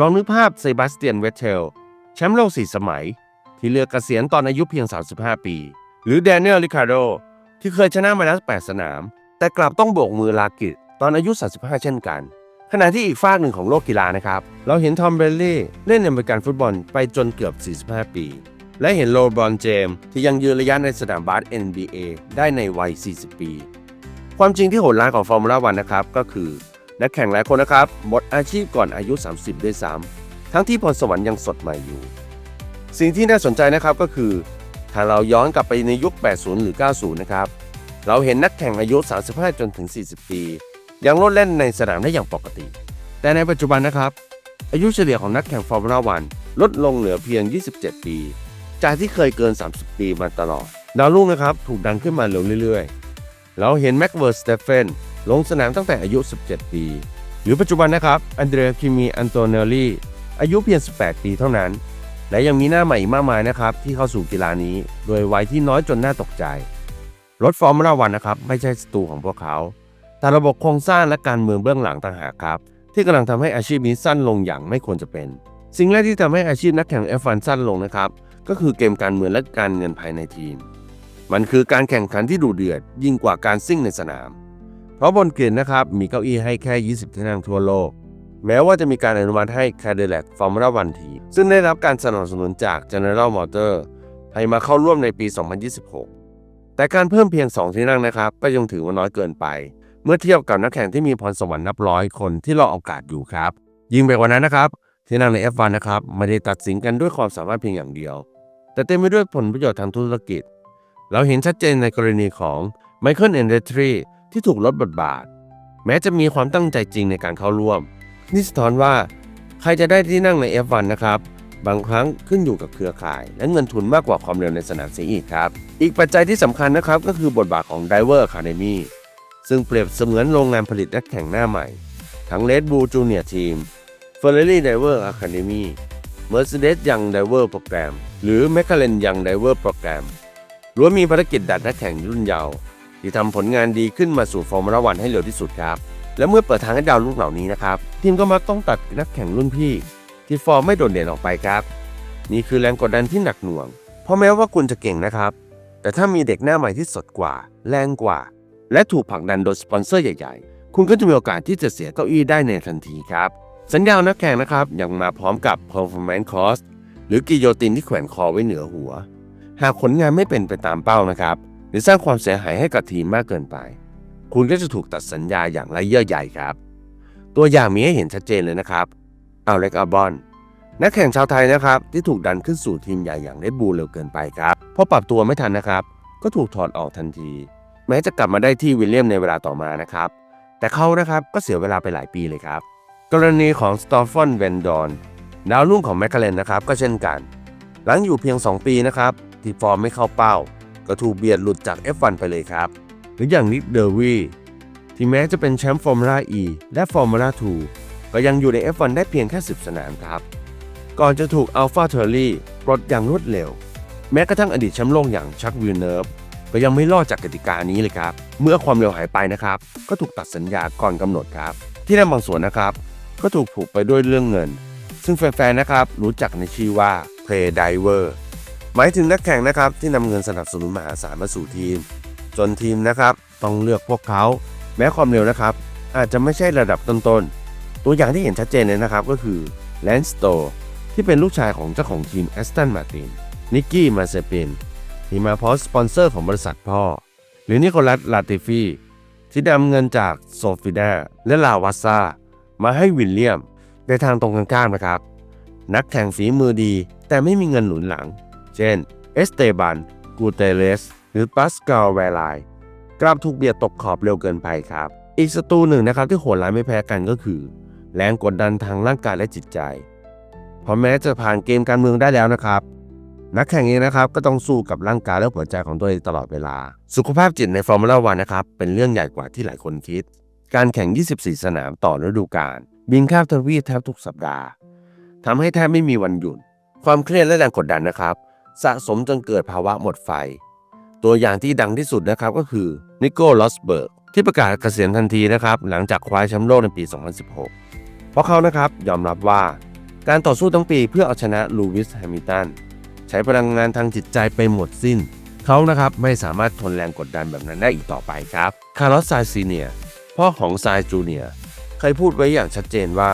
ลองนึกภาพเซบาสเตียนเวตเทลแชมป์โลก4สมัย ที่เลือกเกษียณตอนอายุเพียง 35 ปี หรือแดเนียลริคาร์โดที่เคยชนะมาแล้ว8สนาม แต่กลับต้องโบกมือลากิจตอนอายุ 35 เช่นกัน ขณะที่อีกฝากหนึ่งของโลกกีฬานะครับ เราเห็นทอมเบลลี่เล่นอเมริกันฟุตบอลไปจนเกือบ 45 ปี และเห็นโรบรอนเจมที่ยังยืนระยะในสนามบาส NBA ได้ในวัย 40 ปี ความจริงที่โหดร้ายของฟอร์มูล่าวันนะครับก็คือ นักแข่งหลายคนนะครับ หมดอาชีพก่อนอายุ 30 ด้วยซ้ำทั้งที่พรสวรรค์ยังสดใหม่อยู่ สิ่งที่น่าสนใจนะครับก็คือ ถ้าเราย้อนกลับไปในยุค 80 หรือ 90 นะครับ เราเห็นนักแข่งอายุ 35 จนถึง 40 ปี ยังโลดเล่นในสนามได้อย่างปกติ แต่ในปัจจุบันนะครับ อายุเฉลี่ยของนักแข่งฟอร์มูล่าวันลดลงเหลือเพียง 27 ปี จากที่เคยเกิน 30 ปีมาตลอด ดาวรุ่งนะครับ ถูกดันขึ้นมาเร็วเรื่อยๆ เราเห็นแม็กเวอร์สเตเฟนลงสนามตั้งแต่อายุ 17 ปี หรือปัจจุบันนะครับอันเดรียคิมีอันโตเนลลี่อายุเพียง 18 ปีเท่านั้น และยังมีหน้าใหม่อีกมากมายนะครับ ที่เข้าสู่กีฬานี้ โดยวัยที่น้อยจนน่าตกใจ รถฟอร์มูล่าวันนะครับ ไม่ใช่ศัตรูของพวกเขา แต่ระบบโครงสร้างและการเมืองเบื้องหลังต่างหากครับ ที่กำลังทำให้อาชีพนี้สั้นลงอย่างไม่ควรจะเป็น สิ่งแรกที่ทำให้อาชีพนักแข่ง F1 สั้นลงนะครับก็คือเกมการเมืองและการเงินภายในทีม มันคือการแข่งขันที่ดุเดือดยิ่งกว่าการซิ่งในสนาม เพราะบนเกณฑ์นะครับมีเก้าอี้ให้แค่ 20 ที่นั่งทั่วโลก แม้ว่าจะมีการอนุมัติให้ Cadillac Formula One Team ซึ่งได้รับการสนับสนุนจาก General Motors ให้มาเข้าร่วมในปี 2026 แต่การเพิ่มเพียง 2 ที่นั่งนะครับ ก็ยังถือว่าน้อยเกินไป เมื่อเทียบกับนักแข่งที่มีพรสวรรค์นับร้อยคนที่รอโอกาสอยู่ครับ ยิ่งไปกว่านั้นนะครับ ที่นั่งใน F1 นะครับไม่ได้ตัดสินกันด้วยความสามารถเพียงอย่างเดียว แต่เต็มไปด้วยผลประโยชน์ทางธุรกิจ เราเห็นชัดเจนในกรณีของไมเคิลเอนเดทรีที่ถูกลดบทบาท แม้จะมีความตั้งใจจริงในการเข้าร่วม นี่สะท้อนว่า ใครจะได้ที่นั่งใน F1 นะครับ บางครั้งขึ้นอยู่กับเครือข่าย และเงินทุนมากกว่าความเร็วในสนามเสียอีกครับ อีกปัจจัยที่สำคัญนะครับก็คือบทบาทของ Driver Academy ซึ่งเปรียบเสมือนโรงงานผลิตนักแข่งหน้าใหม่ ทั้ง Red Bull Junior Team Ferrari Driver Academy Mercedes Young Driver Program หรือ McLaren Young Driver Program ล้วนมีภารกิจดัดนักแข่งรุ่นเยาว์ที่ทำผลงานดีขึ้นมาสู่ฟอร์มูล่าวันให้เร็วที่สุดครับ และเมื่อเปิดทางให้ดาวรุ่งเหล่านี้นะครับ ทีมก็มักต้องตัดนักแข่งรุ่นพี่ ที่ฟอร์มไม่โดดเด่นออกไปครับ นี่คือแรงกดดันที่หนักหน่วง เพราะแม้ว่าคุณจะเก่งนะครับ แต่ถ้ามีเด็กหน้าใหม่ที่สดกว่า แรงกว่า และถูกผลักดันโดยสปอนเซอร์ใหญ่ ๆ คุณก็จะมีโอกาสที่จะเสียเก้าอี้ได้ในทันทีครับ สัญญานักแข่งนะครับยังมาพร้อมกับ performance cost หรือกิโยตินที่แขวนคอไว้เหนือหัว หากผลงานไม่เป็นไปตามเป้านะครับ หรือสร้างความเสียหายให้กับทีมมากเกินไป คุณก็จะถูกตัดสัญญาอย่างไรเยื่อใหญ่ครับ ตัวอย่างมีให้เห็นชัดเจนเลยนะครับเอาเล็กอาบอนนักแข่งชาวไทยนะครับ ที่ถูกดันขึ้นสู่ทีมใหญ่อย่างเรดบูลเร็วเกินไปครับเพราะปรับตัวไม่ทันนะครับ ก็ถูกถอดออกทันที แม้จะกลับมาได้ที่วิลเลียมในเวลาต่อมานะครับ แต่เขานะครับก็เสียเวลาไปหลายปีเลยครับ กรณีของสตอฟฟอนเวนดอนดาวรุ่งของแมคคาเรนนะครับก็เช่นกัน หลังอยู่เพียง 2 ปีนะครับ ที่ฟอร์มไม่เข้าเป้า ก็ถูกเบียดหลุดจาก F1 ไปเลยครับ หรืออย่างนิกเดอร์วีที่แม้จะเป็นแชมป์ฟอร์มูล่า E และฟอร์มูล่า 2 ก็ยังอยู่ใน F1 ได้เพียงแค่ 10 สนามครับ ก่อนจะถูกอัลฟาเทอร์รี่ปลดอย่างรวดเร็ว แม้กระทั่งอดีตแชมป์โลกอย่างชักวิลเนิร์ฟก็ยังไม่รอดจากกติกานี้เลยครับ เมื่อความเร็วหายไปนะครับ ก็ถูกตัดสัญญาก่อนกำหนดครับ ที่นั่นบางส่วนนะครับ ก็ถูกผูกไปด้วยเรื่องเงิน ซึ่งแฟนๆนะครับรู้จักในชื่อว่า Play Diver หมายถึงนักแข่งนะครับที่นำเงินสนับสนุนมหาศาลมาสู่ทีม จนทีมนะครับต้องเลือกพวกเขา แม้ความเร็วนะครับ อาจจะไม่ใช่ระดับต้นๆ ตัวอย่างที่เห็นชัดเจนเลยนะครับก็คือแลนสโตที่เป็นลูกชายของเจ้าของทีมแอสตันมาตินนิกกี้มาเซปินที่มาพร้อสปอนเซอร์ของบริษัทพ่อ หรือนิโคลัสลาติฟีที่นำเงินจากโซฟิดาและลาวาซามาให้วิลเลียมในทางตรงกันข้ามนะครับ นักแข่งฝีมือดีแต่ไม่มีเงินหนุนหลัง เช่น เอสเตบัน กูเตเลส หรือปัสกาลเวลายกลับถูกเบียดตกขอบเร็วเกินไปครับ อีกศัตรูหนึ่งนะครับที่โหดร้ายไม่แพ้กันก็คือ แรงกดดันทางร่างกายและจิตใจ เพราะแม้จะผ่านเกมการเมืองได้แล้วนะครับ นักแข่งเองนะครับก็ต้องสู้กับร่างกายและหัวใจของตัวเองตลอดเวลา สุขภาพจิตในฟอร์มูล่าวันนะครับเป็นเรื่องใหญ่กว่าที่หลายคนคิด การแข่ง 24 สนามต่อฤดูกาลบินข้ามทวีปแทบทุกสัปดาห์ทำให้แทบไม่มีวันหยุดความเครียดและแรงกดดันนะครับ สะสมจนเกิดภาวะหมดไฟ ตัวอย่างที่ดังที่สุดนะครับก็คือนิโก้ลอสเบิร์กที่ประกาศเกษียณทันทีนะครับหลังจากคว้าแชมป์โลกในปี 2016 เพราะเขานะครับยอมรับว่าการต่อสู้ทั้งปีเพื่อเอาชนะลูวิสแฮมิลตันใช้พลังงานทางจิตใจไปหมดสิ้น เขานะครับไม่สามารถทนแรงกดดันแบบนั้นได้อีกต่อไปครับคาร์ลอสไซซีเนียพ่อของไซจูเนียเคยพูดไว้อย่างชัดเจนว่า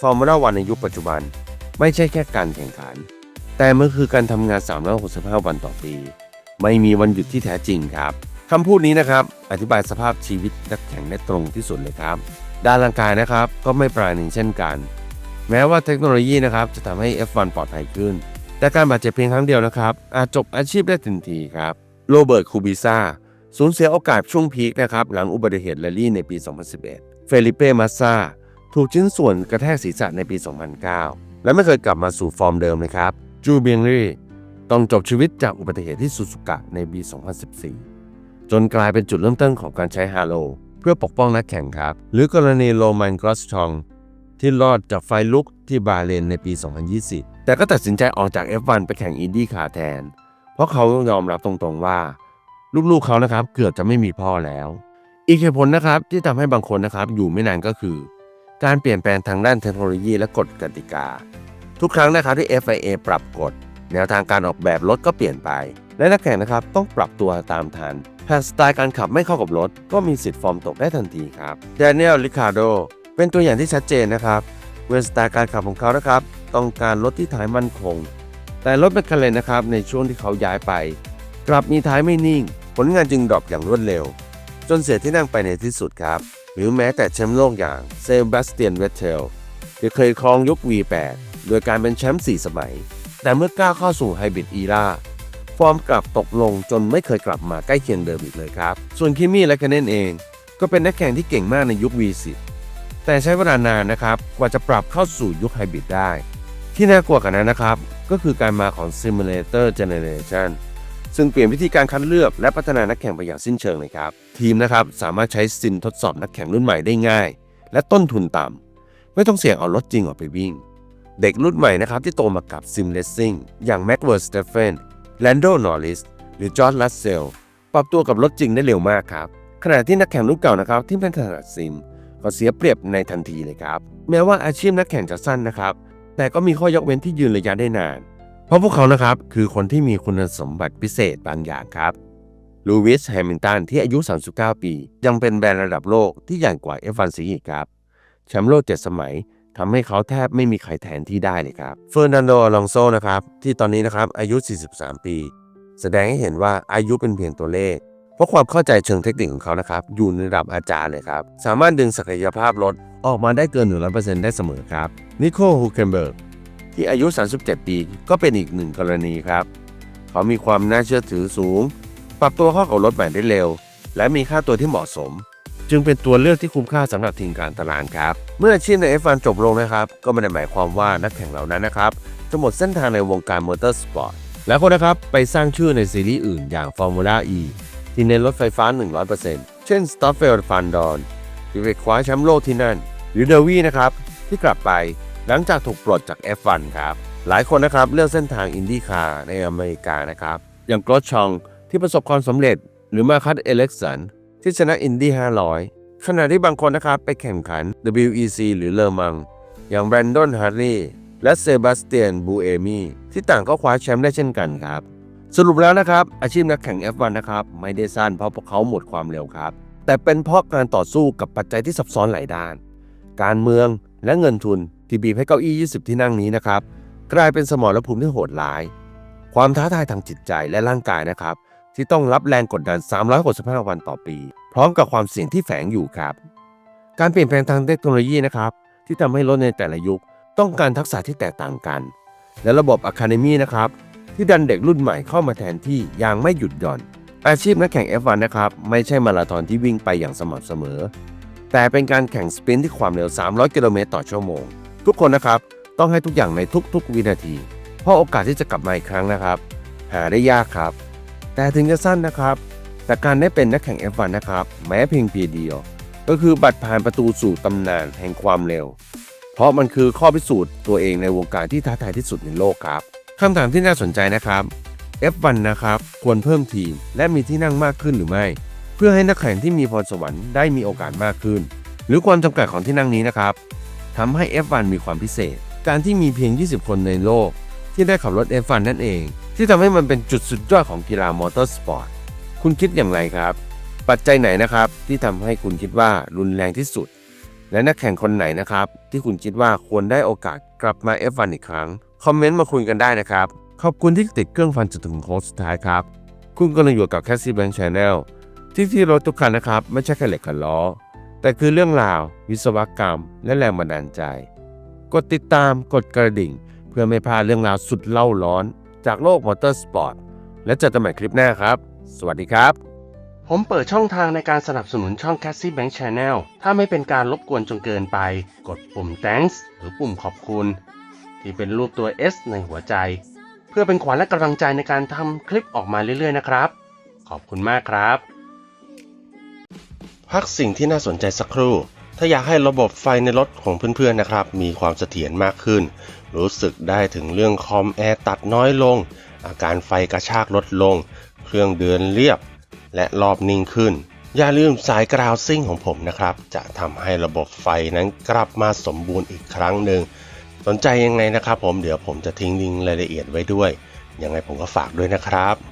ฟอร์มูล่าวันในยุคปัจจุบัน ไม่ใช่แค่การแข่งขัน แต่มันคือการทำงาน 365 วันต่อปี ไม่มีวันหยุดที่แท้จริงครับคำพูดนี้นะครับอธิบายสภาพชีวิตนักแข่งได้ตรงที่สุดเลยครับ ด้านร่างกายนะครับก็ไม่ปราณีเช่นกัน แม้ว่าเทคโนโลยีนะครับจะทำให้ F1 ปลอดภัยขึ้น แต่การบาดเจ็บเพียงครั้งเดียวนะครับอาจจบอาชีพได้ทันทีครับโรเบิร์ตคูบิซ่าสูญเสียโอกาสช่วงพีคนะครับหลังอุบัติเหตุแรลลี่ในปี 2011 เฟลิเป้มาซาถูกชิ้นส่วนกระแทกศีรษะในปี 2009 และไม่เคยกลับมาสู่ฟอร์มเดิมเลยครับ จูเบียงรี่ต้องจบชีวิตจากอุบัติเหตุที่ซูซูกะในปี 2014 จนกลายเป็นจุดเริ่มต้นของการใช้ฮาโล เพื่อปกป้องนักแข่งครับ หรือกรณีโรมันกรอสชอง ที่รอดจากไฟลุกที่บาเรนในปี 2020 แต่ก็ตัดสินใจออกจาก F1 ไปแข่งอินดี้คาร์แทน เพราะเขายอมรับตรงๆว่า ลูกๆเขานะครับเกือบจะไม่มีพ่อแล้ว อีกเหตุผลนะครับที่ทำให้บางคนนะครับอยู่ไม่นานก็คือ การเปลี่ยนแปลงทางด้านเทคโนโลยีและกฎกติกา ทุกครั้งนะครับที่ FIA ปรับกฎ แนวทางการออกแบบรถก็เปลี่ยนไป และนักแข่งนะครับต้องปรับตัวตามทันหากสไตล์การขับไม่เข้ากับรถ ก็มีสิทธิ์ฟอร์มตกได้ทันทีครับแดเนียลลิคาโดเป็นตัวอย่างที่ชัดเจนนะครับเมื่อสไตล์การขับของเขานะครับต้องการรถที่ท้ายมั่นคง แต่รถแมคคาเรนนะครับในช่วงที่เขาย้ายไป กลับมีท้ายไม่นิ่ง ผลงานจึงดรอปอย่างรวดเร็ว จนเสียที่นั่งไปในที่สุดครับ หรือแม้แต่แชมป์โลกอย่างเซบาสเตียนเวตเทลที่เคยครองยุค V8 โดยการเป็นแชมป์ 4 สมัย แต่เมื่อก้าวเข้าสู่ไฮบริดอีราฟอร์มกลับตกลงจนไม่เคยกลับมาใกล้เคียงเดิมอีกเลยครับ ส่วนคิมมี่และคเนนเอง ก็เป็นนักแข่งที่เก่งมากในยุค V10 แต่ใช้เวลานานนะครับ กว่าจะปรับเข้าสู่ยุคไฮบริดได้ ที่น่ากลัวกว่านั้นนะครับ ก็คือการมาของ Simulator Generation ซึ่งเปลี่ยนวิธีการคัดเลือกและพัฒนานักแข่งไปอย่างสิ้นเชิงเลยครับ ทีมนะครับสามารถใช้ซินทดสอบนักแข่งรุ่นใหม่ได้ง่าย และต้นทุนต่ำไม่ต้องเสี่ยงเอารถจริงออกไปวิ่ง เด็กรุ่นใหม่นะครับที่โตมากับซิมเลสซิ่งอย่างแม็กเวอร์สเตฟเฟนแลนโดนอริสหรือจอร์ดลัสเซลปรับตัวกับรถจริงได้เร็วมากครับ ขณะที่นักแข่งรุ่นเก่านะครับที่ไม่ถนัดซิม ก็เสียเปรียบในทันทีเลยครับ แม้ว่าอาชีพนักแข่งจะสั้นนะครับ แต่ก็มีข้อยกเว้นที่ยืนระยะได้นาน เพราะพวกเขานะครับคือคนที่มีคุณสมบัติพิเศษบางอย่างครับลูวิสแฮมิลตันที่อายุ 39 ปี ยังเป็นแบรนด์ระดับโลกที่ใหญ่กว่า F1 ซีอีกครับแชมป์โลก 7 สมัย ทำให้เขาแทบไม่มีใครแทนที่ได้เลยครับเฟอร์นันโดอลองโซนะครับที่ตอนนี้นะครับอายุ 43 ปี แสดงให้เห็นว่าอายุเป็นเพียงตัวเลข เพราะความเข้าใจเชิงเทคนิคของเขานะครับอยู่ในระดับอาจารย์เลยครับ สามารถดึงศักยภาพรถออกมาได้เกิน 100%ได้เสมอครับนิโคลฮูเคนเบิร์กที่อายุ 37 ปีก็เป็นอีกหนึ่งกรณีครับ เขามีความน่าเชื่อถือสูง ปรับตัวเข้ากับรถใหม่ได้เร็ว และมีค่าตัวที่เหมาะสม จึงเป็นตัวเลือกที่คุ้มค่าสำหรับทีมการตารางครับ เมื่ออาชีพใน F1 จบลงนะครับ ก็ไม่ได้หมายความว่านักแข่งเหล่านั้นนะครับจะหมดเส้นทางในวงการมอเตอร์สปอร์ตแล้วก็นะครับไปสร้างชื่อในซีรีส์อื่นอย่าง Formula E ที่เน้นรถไฟฟ้า 100%เช่น s t o f f e l f a n d o n ที่ไปคว้าแชมป์โลกที่นั่น หรือเดวีนะครับ ที่กลับไปหลังจากถูกปลดจาก F1 ครับ หลายคนนะครับเลือกเส้นทางอินดี้คาร์ในอเมริกานะครับ อย่างกรอชชองที่ประสบความสำเร็จหรือมาคัตเอเล็กสัน ที่ชนะอินดี้500 ขณะที่บางคนนะครับไปแข่งขัน WEC หรือเลอมัง อย่างแบรนดอนฮาร์รีและเซบาสเตียนบูเอมีที่ต่างก็คว้าแชมป์ได้เช่นกันครับ สรุปแล้วนะครับ อาชีพนักแข่ง F1 นะครับไม่ได้สั้นเพราะพวกเขาหมดความเร็วครับ แต่เป็นเพราะการต่อสู้กับปัจจัยที่ซับซ้อนหลายด้าน การเมืองและเงินทุนที่บีบให้เก้าอี้ 20 ที่นั่งนี้นะครับกลายเป็นสมรภูมิที่โหดร้าย ความท้าทายทางจิตใจและร่างกายนะครับ ที่ต้องรับแรงกดดัน 365 วันต่อปี พร้อมกับความเสี่ยงที่แฝงอยู่ครับ การเปลี่ยนแปลงทางเทคโนโลยีนะครับ ที่ทำให้รถในแต่ละยุค ต้องการทักษะที่แตกต่างกัน และระบบอะคาเดมีนะครับ ที่ดันเด็กรุ่นใหม่เข้ามาแทนที่อย่างไม่หยุดหย่อน อาชีพนักแข่ง F1 นะครับไม่ใช่มาราธอนที่วิ่งไปอย่างสม่ำเสมอ แต่เป็นการแข่งสปรินต์ที่ความเร็ว 300 กิโลเมตรต่อชั่วโมง ทุกคนนะครับต้องให้ทุกอย่างในทุกๆ วินาที เพราะโอกาสที่จะกลับมาอีกครั้งนะครับ หาได้ยากครับ แต่ถึงจะสั้นนะครับ แต่การได้เป็นนักแข่ง F1 นะครับ แม้เพียงเพียงเดียว ก็คือบัตรผ่านประตูสู่ตำนานแห่งความเร็ว เพราะมันคือข้อพิสูจน์ตัวเองในวงการที่ท้าทายที่สุดในโลกครับคำถามที่น่าสนใจนะครับ F1 นะครับควรเพิ่มทีมและมีที่นั่งมากขึ้นหรือไม่ เพื่อให้นักแข่งที่มีพรสวรรค์ได้มีโอกาสมากขึ้น หรือความจำกัดของที่นั่งนี้นะครับทำให้ F1 มีความพิเศษ การที่มีเพียง 20 คนในโลก ที่ได้ขับรถ F1 นั่นเอง ที่ทำให้มันเป็นจุดสุดยอดของกีฬามอเตอร์สปอร์ต คุณคิดอย่างไรครับ ปัจจัยไหนนะครับที่ทำให้คุณคิดว่ารุนแรงที่สุด และนักแข่งคนไหนนะครับ ที่คุณคิดว่าควรได้โอกาสกลับมา F1 อีกครั้ง คอมเมนต์มาคุยกันได้นะครับ ขอบคุณที่ติดเครื่องฟังจนถึงโค้งสุดท้ายครับ คุณกำลังอยู่กับ c a s s i e Bank Channel ที่ที่รถทุกคันนะครับ ไม่ใช่แค่เหล็กกับล้อ แต่คือเรื่องราว วิศวกรรม และแรงบันดาลใจ กดติดตามกดกระดิ่ง เพื่อไม่พลาดเรื่องราวสุดเล่าร้อน จากโลกมอเตอร์สปอร์ต และเจอกันใหม่คลิปหน้าครับ สวัสดีครับ ผมเปิดช่องทางในการสนับสนุนช่อง c a s s i e Bank Channel ถ้าไม่เป็นการรบกวนจนเกินไป กดปุ่ม thanks หรือปุ่มขอบคุณ ที่เป็นรูปตัว S ในหัวใจ เพื่อเป็นขวัญและกำลังใจในการทำคลิปออกมาเรื่อยๆนะครับ ขอบคุณมากครับ พักสิ่งที่น่าสนใจสักครู่ ถ้าอยากให้ระบบไฟในรถของเพื่อนๆนะครับ มีความเสถียรมากขึ้น รู้สึกได้ถึงเรื่องคอมแอร์ตัดน้อยลง อาการไฟกระชากลดลง เครื่องเดินเรียบ และรอบนิ่งขึ้น อย่าลืมสายกราวซิ่งของผมนะครับ จะทำให้ระบบไฟนั้นกลับมาสมบูรณ์อีกครั้งหนึ่ง สนใจยังไงนะครับผมเดี๋ยวผมจะทิ้งลิงก์รายละเอียดไว้ด้วย ยังไงผมก็ฝากด้วยนะครับ